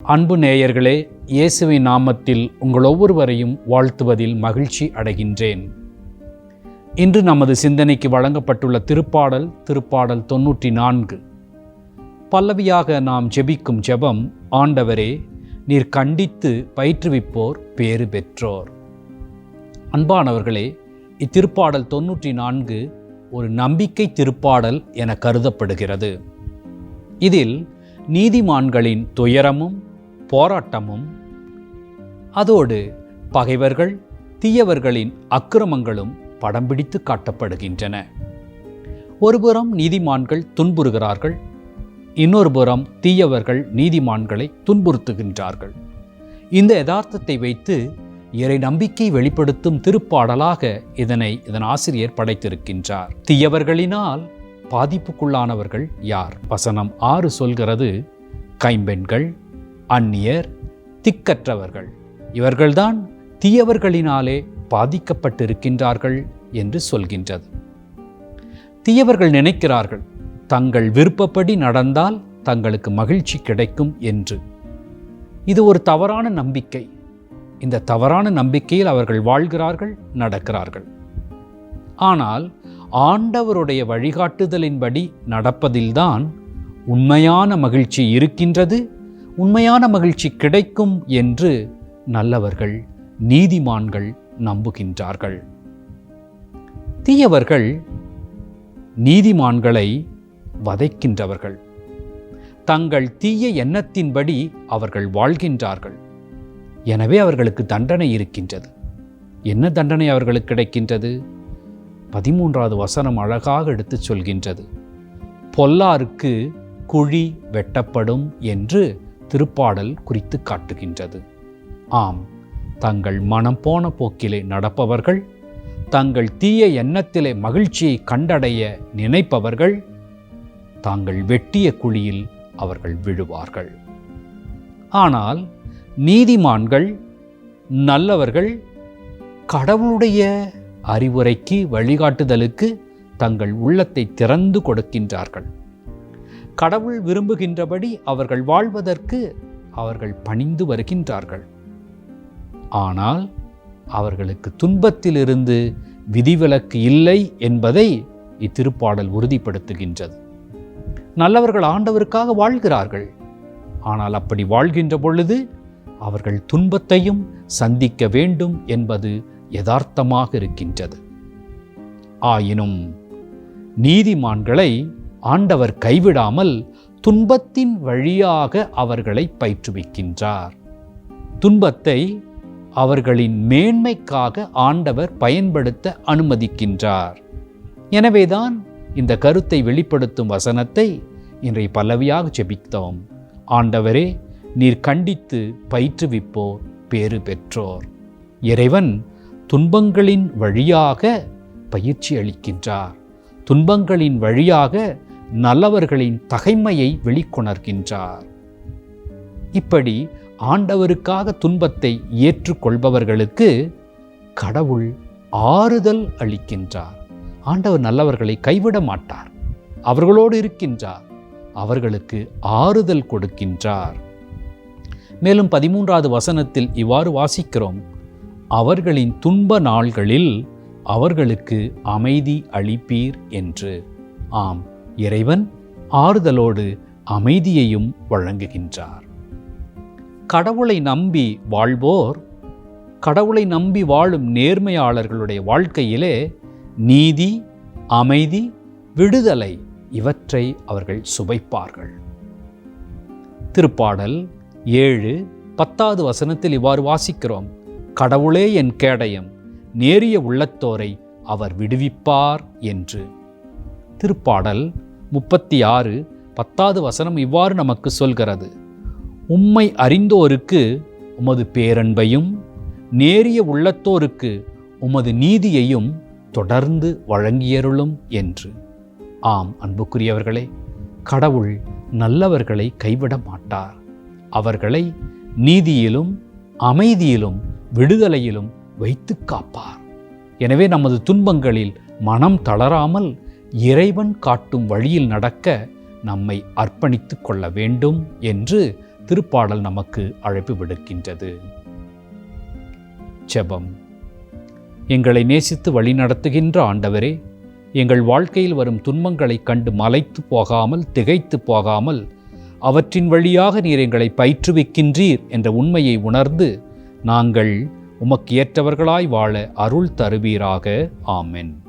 அன்பு நேயர்களே இயேசுவின் நாமத்தில் உங்கள் ஒவ்வொருவரையும் வாழ்த்துவதில் மகிழ்ச்சி அடைகின்றேன். இன்று நமது சிந்தனைக்கு வழங்கப்பட்டுள்ள திருப்பாடல் திருப்பாடல் தொன்னூற்றி நான்கு பல்லவியாக நாம் ஜெபிக்கும் ஜெபம் ஆண்டவரே நீர் கண்டித்து பயிற்றுவிப்போர் பேறு பெற்றோர். அன்பானவர்களே இத்திருப்பாடல் தொன்னூற்றி நான்கு ஒரு நம்பிக்கை திருப்பாடல் என கருதப்படுகிறது. இதில் நீதிமான்களின் துயரமும் போராட்டமும் அதோடு பகைவர்கள் தீயவர்களின் அக்கிரமங்களும் படம் பிடித்து காட்டப்படுகின்றன. ஒருபுறம் நீதிமான்கள் துன்புறுகிறார்கள் இன்னொரு புறம் தீயவர்கள் நீதிமான்களை துன்புறுத்துகின்றார்கள். இந்த யதார்த்தத்தை வைத்து இறை நம்பிக்கை வெளிப்படுத்தும் திருப்பாடலாக இதனை இதன் ஆசிரியர் படைத்திருக்கின்றார். தீயவர்களினால் பாதிப்புக்குள்ளானவர்கள் யார்? வசனம் ஆறு சொல்கிறது கைம்பெண்கள் அந்நியர் திக்கற்றவர்கள். இவர்கள்தான் தீயவர்களினாலே பாதிக்கப்பட்டிருக்கின்றார்கள் என்று சொல்கின்றது. தீயவர்கள் நினைக்கிறார்கள் தங்கள் விருப்பப்படி நடந்தால் தங்களுக்கு மகிழ்ச்சி கிடைக்கும் என்று. இது ஒரு தவறான நம்பிக்கை. இந்த தவறான நம்பிக்கையில் அவர்கள் வாழ்கிறார்கள் நடக்கிறார்கள். ஆனால் ஆண்டவருடைய வழிகாட்டுதலின்படி நடப்பதில்தான் உண்மையான மகிழ்ச்சி இருக்கின்றது உண்மையான மகிழ்ச்சி கிடைக்கும் என்று நல்லவர்கள் நீதிமான்கள் நம்புகின்றார்கள். தீயவர்கள் நீதிமான்களை வதைக்கின்றவர்கள். தங்கள் தீய எண்ணத்தின்படி அவர்கள் வாழ்கின்றார்கள். எனவே அவர்களுக்கு தண்டனை இருக்கின்றது. என்ன தண்டனை அவர்களுக்கு கிடைக்கின்றது? பதிமூன்றாவது வசனம் அழகாக எடுத்துச் சொல்கின்றது. பொல்லாருக்கு குழி வெட்டப்படும் என்று திருப்பாடல் குறித்து காட்டுகின்றது. ஆம் தங்கள் மனம் போன போக்கிலே நடப்பவர்கள் தங்கள் தீய எண்ணத்திலே மகிழ்ச்சியை கண்டடைய நினைப்பவர்கள் தாங்கள் வெட்டிய குழியில் அவர்கள் விழுவார்கள். ஆனால் நீதிமான்கள் நல்லவர்கள் கடவுளுடைய அறிவுரைக்கு வழிகாட்டுதலுக்கு தங்கள் உள்ளத்தை திறந்து கொடுக்கின்றார்கள். கடவுள் விரும்புகின்றபடி அவர்கள் வாழ்வதற்கு அவர்கள் பணிந்து வருகின்றார்கள். ஆனால் அவர்களுக்கு துன்பத்திலிருந்து விதிவிலக்கு இல்லை என்பதை இத்திருப்பாடல் உறுதிப்படுத்துகின்றது. நல்லவர்கள் ஆண்டவருக்காக வாழ்கிறார்கள். ஆனால் அப்படி வாழ்கின்ற பொழுது அவர்கள் துன்பத்தையும் சந்திக்க வேண்டும் என்பது யதார்த்தமாக இருக்கின்றது. ஆயினும் நீதிமான்களை ஆண்டவர் கைவிடாமல் துன்பத்தின் வழியாக அவர்களை பயிற்றுவிக்கின்றார். துன்பத்தை அவர்களின் மேன்மைக்காக ஆண்டவர் பயன்படுத்த அனுமதிக்கின்றார். எனவேதான் இந்த கருத்தை வெளிப்படுத்தும் வசனத்தை இன்றைய பல்லவியாக ஜெபித்தோம். ஆண்டவரே நீர் கண்டித்து பயிற்றுவிப்போர் பேறு பெற்றோர். இறைவன் துன்பங்களின் வழியாக பயிற்சி அளிக்கின்றார். துன்பங்களின் வழியாக நல்லவர்களின் தகைமையை வெளிக்கொணர்கின்றார். இப்படி ஆண்டவருக்காக துன்பத்தை ஏற்றுக்கொள்பவர்களுக்கு கடவுள் ஆறுதல் அளிக்கின்றார். ஆண்டவர் நல்லவர்களை கைவிட மாட்டார். அவர்களோடு இருக்கின்றார். அவர்களுக்கு ஆறுதல் கொடுக்கின்றார். மேலும் பதிமூன்றாவது வசனத்தில் இவ்வாறு வாசிக்கிறோம். அவர்களின் துன்ப நாள்களில் அவர்களுக்கு அமைதி அளிப்பீர் என்று. ஆம். இறைவன் ஆறுதலோடு அமைதியையும் வழங்குகின்றார். கடவுளை நம்பி வாழ்வோர் கடவுளை நம்பி வாழும் நேர்மையாளர்களுடைய வாழ்க்கையிலே நீதி அமைதி விடுதலை இவற்றை அவர்கள் சுவைப்பார்கள். திருப்பாடல் ஏழு பத்தாவது வசனத்தில் இவ்வாறு வாசிக்கிறோம். கடவுளே என் கேடயம் நேரிய உள்ளத்தோரை அவர் விடுவிப்பார் என்று. திருப்பாடல் முப்பத்தி ஆறு பத்தாவது வசனம் இவ்வாறு நமக்கு சொல்கிறது. உம்மை அறிந்தோருக்கு உமது பேரன்பையும் நேரிய உள்ளத்தோருக்கு உமது நீதியையும் தொடர்ந்து வழங்கியருளும் என்று. ஆம் அன்புக்குரியவர்களே கடவுள் நல்லவர்களை கைவிட மாட்டார். அவர்களை நீதியிலும் அமைதியிலும் விடுதலையிலும் வைத்து காப்பார். எனவே நமது துன்பங்களில் மனம் தளராமல் இறைவன் காட்டும் வழியில் நடக்க நம்மை அர்ப்பணித்துக் கொள்ள வேண்டும் என்று திருப்பாடல் நமக்கு அழைப்பு விடுக்கின்றது. செபம் எங்களை நேசித்து வழிநடத்துகின்ற ஆண்டவரே எங்கள் வாழ்க்கையில் வரும் துன்பங்களைக் கண்டு மலைத்து போகாமல் திகைத்து போகாமல் அவற்றின் வழியாக நீர் எங்களை பயிற்றுவிக்கின்றீர் என்ற உண்மையை உணர்ந்து நாங்கள் உமக்கு ஏற்றவர்களாய் வாழ அருள் தருவீராக. ஆமென்.